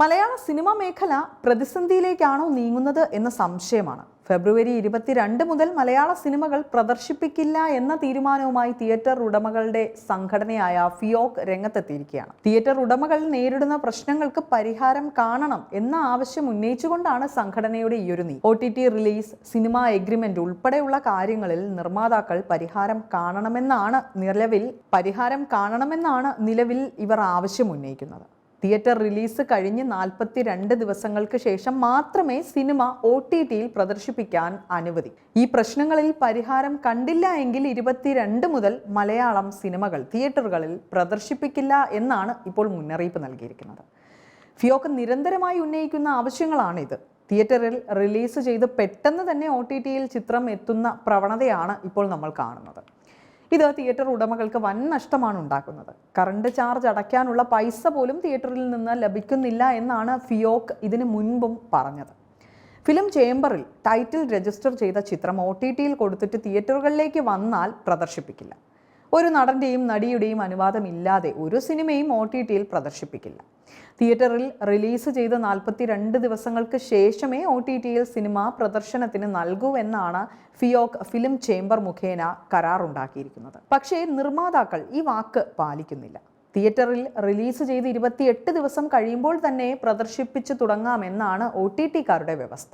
മലയാള cinema മേഖല പ്രതിസന്ധിയിലേക്കാണോ നീങ്ങുന്നത് എന്ന സംശയമാണ്. ഫെബ്രുവരി ഇരുപത്തിരണ്ട് മുതൽ മലയാള സിനിമകൾ പ്രദർശിപ്പിക്കില്ല എന്ന തീരുമാനവുമായി തിയേറ്റർ ഉടമകളുടെ സംഘടനയായ ഫിയോക് രംഗത്തെത്തിയിരിക്കുകയാണ്. തിയേറ്റർ ഉടമകൾ നേരിടുന്ന പ്രശ്നങ്ങൾക്ക് പരിഹാരം കാണണം എന്ന ആവശ്യം ഉന്നയിച്ചുകൊണ്ടാണ് സംഘടനയുടെ ഈ ഒരു നീ ഒ ടി ടി റിലീസ് സിനിമ എഗ്രിമെന്റ് ഉൾപ്പെടെയുള്ള കാര്യങ്ങളിൽ നിർമ്മാതാക്കൾ പരിഹാരം കാണണമെന്നാണ് നിലവിൽ പരിഹാരം കാണണമെന്നാണ് നിലവിൽ ഇവർ ആവശ്യം ഉന്നയിക്കുന്നത്. തിയേറ്റർ റിലീസ് കഴിഞ്ഞ് നാൽപ്പത്തി രണ്ട് ദിവസങ്ങൾക്ക് ശേഷം മാത്രമേ സിനിമ ഒ ടി ടിയിൽ പ്രദർശിപ്പിക്കാൻ അനുമതി ഈ പ്രശ്നങ്ങളിൽ പരിഹാരം കണ്ടില്ല എങ്കിൽ ഇരുപത്തിരണ്ട് മുതൽ മലയാളം സിനിമകൾ തിയേറ്ററുകളിൽ പ്രദർശിപ്പിക്കില്ല എന്നാണ് ഇപ്പോൾ മുന്നറിയിപ്പ് നൽകിയിരിക്കുന്നത്. ഫിയോക്ക് നിരന്തരമായി ഉന്നയിക്കുന്ന ആവശ്യങ്ങളാണിത്. തിയേറ്ററിൽ റിലീസ് ചെയ്ത് പെട്ടെന്ന് തന്നെ ഒ ടി ടിയിൽ ചിത്രം എത്തുന്ന പ്രവണതയാണ് ഇപ്പോൾ നമ്മൾ കാണുന്നത്. ഇത് തിയേറ്റർ ഉടമകൾക്ക് വൻ നഷ്ടമാണ് ഉണ്ടാക്കുന്നത്. കറണ്ട് ചാർജ് അടയ്ക്കാനുള്ള പൈസ പോലും തിയേറ്ററിൽ നിന്ന് ലഭിക്കുന്നില്ല എന്നാണ് ഫിയോക്ക് ഇതിനു മുൻപും പറഞ്ഞത്. ഫിലിം ചേംബറിൽ ടൈറ്റിൽ രജിസ്റ്റർ ചെയ്ത ചിത്രം ഒ ടി ടിയിൽ കൊടുത്തിട്ട് തിയേറ്ററുകളിലേക്ക് വന്നാൽ പ്രദർശിപ്പിക്കില്ല. ഒരു നടന്റെയും നടിയുടെയും അനുവാദമില്ലാതെ ഒരു സിനിമയും ഒ ടി ടിയിൽ പ്രദർശിപ്പിക്കില്ല. തിയേറ്ററിൽ റിലീസ് ചെയ്ത നാൽപ്പത്തി രണ്ട് ദിവസങ്ങൾക്ക് ശേഷമേ ഒ ടി ടിയിൽ സിനിമ പ്രദർശനത്തിന് നൽകൂ എന്നാണ് ഫിയോക് ഫിലിം ചേംബർ മുഖേന കരാറുണ്ടാക്കിയിരിക്കുന്നത്. പക്ഷേ നിർമ്മാതാക്കൾ ഈ വാക്ക് പാലിക്കുന്നില്ല. തിയേറ്ററിൽ റിലീസ് ചെയ്ത് ഇരുപത്തിയെട്ട് ദിവസം കഴിയുമ്പോൾ തന്നെ പ്രദർശിപ്പിച്ചു തുടങ്ങാമെന്നാണ് ഒ ടി ടിക്കാരുടെ വ്യവസ്ഥ.